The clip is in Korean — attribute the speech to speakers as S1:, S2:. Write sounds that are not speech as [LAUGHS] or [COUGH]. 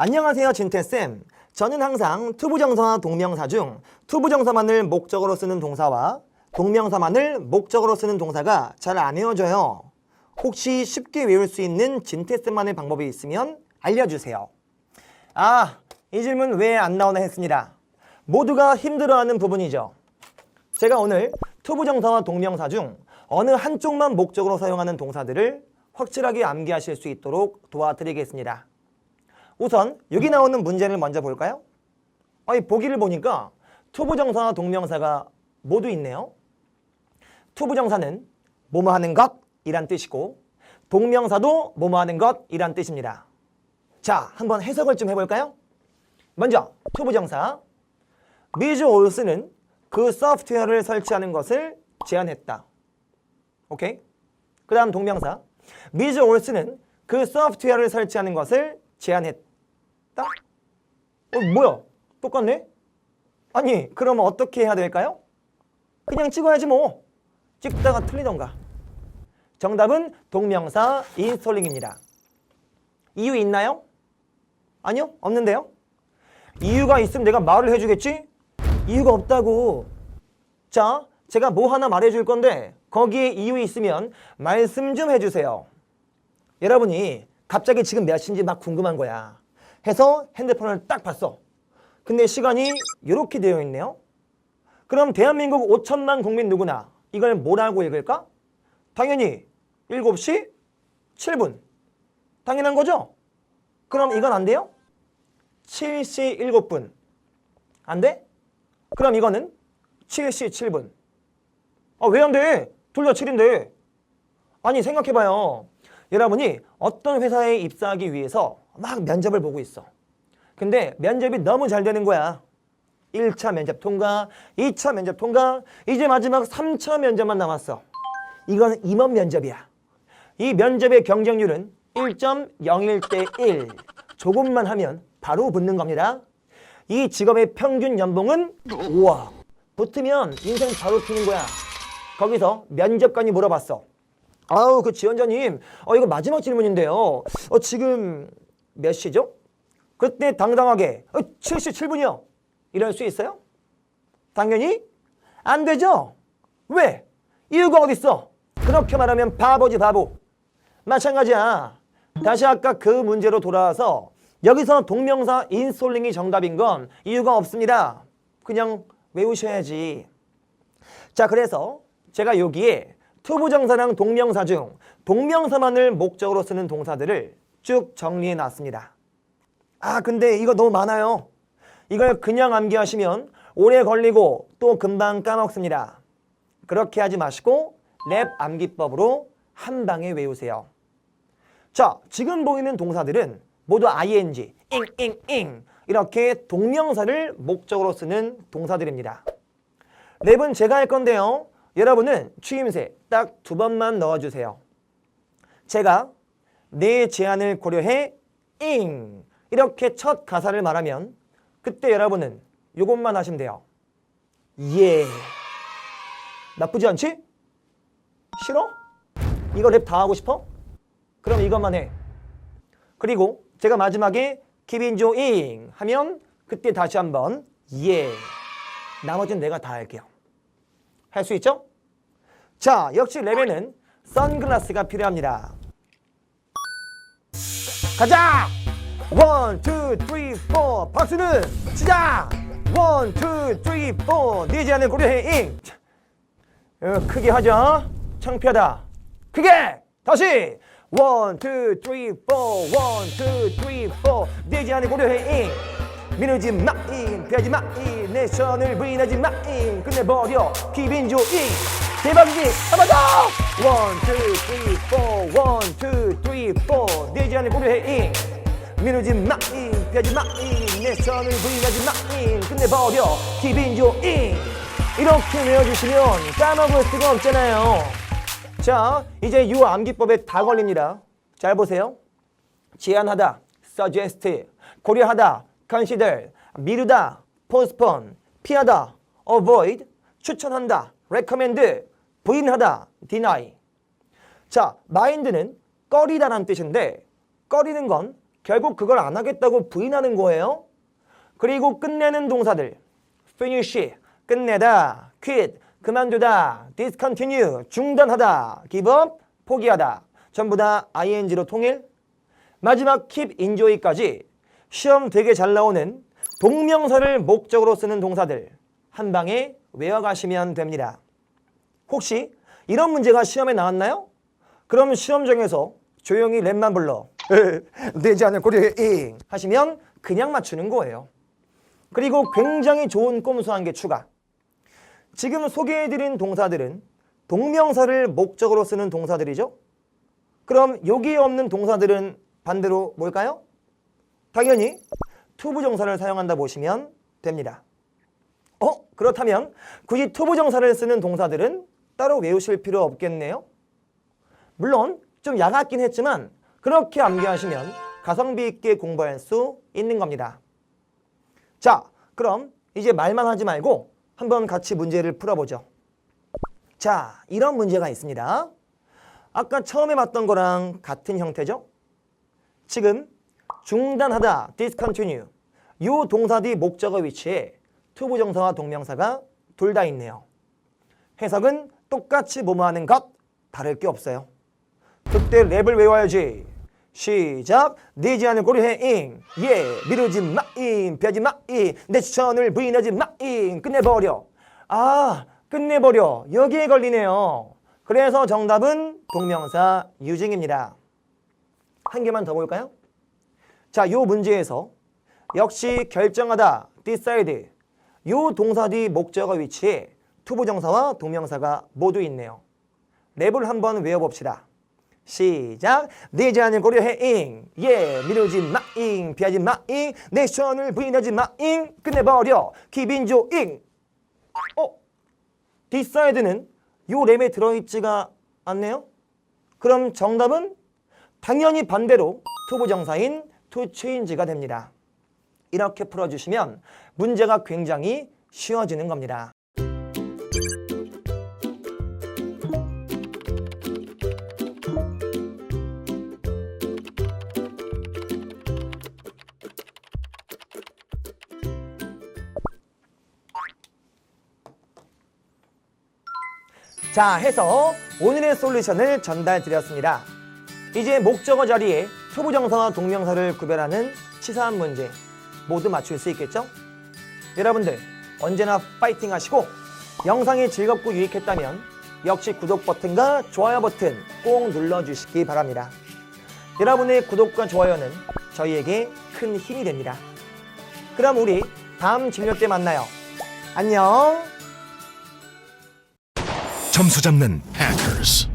S1: 안녕하세요 진태쌤. 저는 항상 투부정사와 동명사 중 투부정사만을 목적으로 쓰는 동사와 동명사만을 목적으로 쓰는 동사가 잘 안 외워져요. 혹시 쉽게 외울 수 있는 진태쌤만의 방법이 있으면 알려주세요. 아 이 질문 왜 안 나오나 했습니다. 모두가 힘들어하는 부분이죠. 제가 오늘 투부정사와 동명사 중 어느 한쪽만 목적으로 사용하는 동사들을 확실하게 암기하실 수 있도록 도와드리겠습니다 우선 여기 나오는 문제를 먼저 볼까요? 아니 보기를 보니까 투부정사와 동명사가 모두 있네요. 투부정사는 뭐뭐 하는 것이란 뜻이고 동명사도 뭐뭐 하는 것이란 뜻입니다. 자, 한번 해석을 좀 해볼까요? 먼저 투부정사 미즈 올스는 그 소프트웨어를 설치하는 것을 제안했다. 오케이? 그 다음 동명사 미즈 올스는 그 소프트웨어를 설치하는 것을 제안했다. 어, 뭐야? 똑같네? 아니, 그러면 어떻게 해야 될까요? 그냥 찍어야지 뭐. 찍다가 틀리던가. 정답은 동명사 인스톨링입니다. 이유 있나요? 아니요, 없는데요. 이유가 있으면 내가 말을 해주겠지? 이유가 없다고. 자, 제가 뭐 하나 말해줄 건데 거기에 이유 있으면 말씀 좀 해주세요. 여러분이 갑자기 지금 몇 시인지 막 궁금한 거야. 해서 핸드폰을 딱 봤어. 근데 시간이 이렇게 되어 있네요. 그럼 대한민국 5천만 국민 누구나 이걸 뭐라고 읽을까? 당연히 7시 7분. 당연한 거죠? 그럼 이건 안 돼요? 7시 7분. 안 돼? 그럼 이거는 7시 7분. 아, 왜 안 돼? 둘 다 7인데. 아니, 생각해봐요. 여러분이 어떤 회사에 입사하기 위해서 막 면접을 보고 있어. 근데 면접이 너무 잘 되는 거야. 1차 면접 통과, 2차 면접 통과, 이제 마지막 3차 면접만 남았어. 이건 임원 면접이야. 이 면접의 경쟁률은 1.01대 1. 조금만 하면 바로 붙는 겁니다. 이 직업의 평균 연봉은 5억. 붙으면 인생 바로 튀는 거야. 거기서 면접관이 물어봤어. 아우 그 지원자님. 어 이거 마지막 질문인데요. 어 지금 몇 시죠? 그때 당당하게 어, 7시 7분이요. 이럴 수 있어요? 당연히? 안 되죠? 왜? 이유가 어딨어? 그렇게 말하면 바보지 바보. 마찬가지야. 다시 아까 그 문제로 돌아와서 여기서 동명사 인솔링이 정답인 건 이유가 없습니다. 그냥 외우셔야지. 자 그래서 제가 여기에 투부정사랑 동명사 중 동명사만을 목적으로 쓰는 동사들을 쭉 정리해 놨습니다. 아 근데 이거 너무 많아요. 이걸 그냥 암기하시면 오래 걸리고 또 금방 까먹습니다. 그렇게 하지 마시고 랩 암기법으로 한 방에 외우세요. 자 지금 보이는 동사들은 모두 ing, ing 이렇게 동명사를 목적으로 쓰는 동사들입니다. 랩은 제가 할 건데요. 여러분은 추임새 딱 두 번만 넣어주세요. 제가 내 제안을 고려해 잉 이렇게 첫 가사를 말하면 그때 여러분은 이것만 하시면 돼요. 예. 나쁘지 않지? 싫어? 이거 랩 다 하고 싶어? 그럼 이것만 해. 그리고 제가 마지막에 기빈조잉 하면 그때 다시 한번 예. 나머지는 내가 다 할게요. 할 수 있죠? 자, 역시 랩에는 선글라스가 필요합니다. 가자! 원, 투, 쓰리, 포. 박수는 시작! 원, 투, 쓰리, 포. 네 제안을 고려해 잉. 자, 어, 크게 하자. 창피하다. 크게! 다시! 원, 투, 쓰리, 포. 원, 투, 쓰리, 포. 네 제안을 고려해 잉. 미루지 마잉 피하지 마잉 내 손을 부인하지 마잉 끝내버려 기빈조잉 대박이지 한번 더! 원, 투, 쓰리, 포 원, 투, 쓰리, 포내 제안을 고려해 잉 미루지 마잉 피하지 마잉 내 손을 부인하지 마잉 끝내버려. 기빈조잉 이렇게 외워주시면 까먹을 수가 없잖아요. 자 이제 이 암기법에 다 걸립니다. 잘 보세요. 제안하다, suggest, 고려하다, consider, 미루다, postpone, 피하다, avoid, 추천한다, recommend, 부인하다, deny. 자, mind는 꺼리다라는 뜻인데 꺼리는 건 결국 그걸 안 하겠다고 부인하는 거예요. 그리고 끝내는 동사들 finish 끝내다, quit 그만두다, discontinue 중단하다, give up 포기하다 전부 다 ing로 통일. 마지막 keep enjoy까지 시험 되게 잘 나오는 동명사를 목적으로 쓰는 동사들 한 방에 외워가시면 됩니다. 혹시 이런 문제가 시험에 나왔나요? 그럼 시험장에서 조용히 랩만 불러 [LAUGHS] 되지 않을 고려해 잉 하시면 그냥 맞추는 거예요. 그리고 굉장히 좋은 꼼수 한 개 추가. 지금 소개해드린 동사들은 동명사를 목적으로 쓰는 동사들이죠. 그럼 여기에 없는 동사들은 반대로 뭘까요? 당연히 투부정사를 사용한다 보시면 됩니다. 어? 그렇다면 굳이 투부정사를 쓰는 동사들은 따로 외우실 필요 없겠네요. 물론 좀 야같긴 했지만 그렇게 암기하시면 가성비 있게 공부할 수 있는 겁니다. 자, 그럼 이제 말만 하지 말고 한번 같이 문제를 풀어보죠. 자, 이런 문제가 있습니다. 아까 처음에 봤던 거랑 같은 형태죠? 지금 중단하다, discontinue 요 동사 뒤 목적어 위치에 투부정사와 동명사가 둘 다 있네요. 해석은 똑같이 뭐뭐하는 것 다를 게 없어요. 그때 랩을 외워야지. 시작. 내지 않을 고려해 잉. 예. 미루지 마잉. 펴지 마잉. 내 추천을 부인하지 마잉. 끝내버려. 아, 끝내버려. 여기에 걸리네요. 그래서 정답은 동명사 유증입니다. 한 개만 더 볼까요? 자, 요 문제에서 역시 결정하다, decide. 요 동사 뒤 목적어 위치에 투부정사와 동명사가 모두 있네요. 랩을 한번 외워봅시다. 시작. 내지 않을 고려해 잉. 예. 미루지 마잉. 피하지 마잉. 내 시원을 부인하지 마잉. 끝내버려. 기빈조 잉. 어? 디사이드는 요 랩에 들어있지가 않네요. 그럼 정답은 당연히 반대로 투부정사인 change가 됩니다. 이렇게 풀어주시면 문제가 굉장히 쉬워지는 겁니다. 자, 해서 오늘의 솔루션을 전달 드렸습니다. 이제 목적어 자리에 투부정사와 동명사를 구별하는 치사한 문제 모두 맞출 수 있겠죠? 여러분들 언제나 파이팅 하시고 영상이 즐겁고 유익했다면 역시 구독 버튼과 좋아요 버튼 꼭 눌러주시기 바랍니다. 여러분의 구독과 좋아요는 저희에게 큰 힘이 됩니다. 그럼 우리 다음 진료 때 만나요. 안녕!
S2: 점수 잡는 Hackers.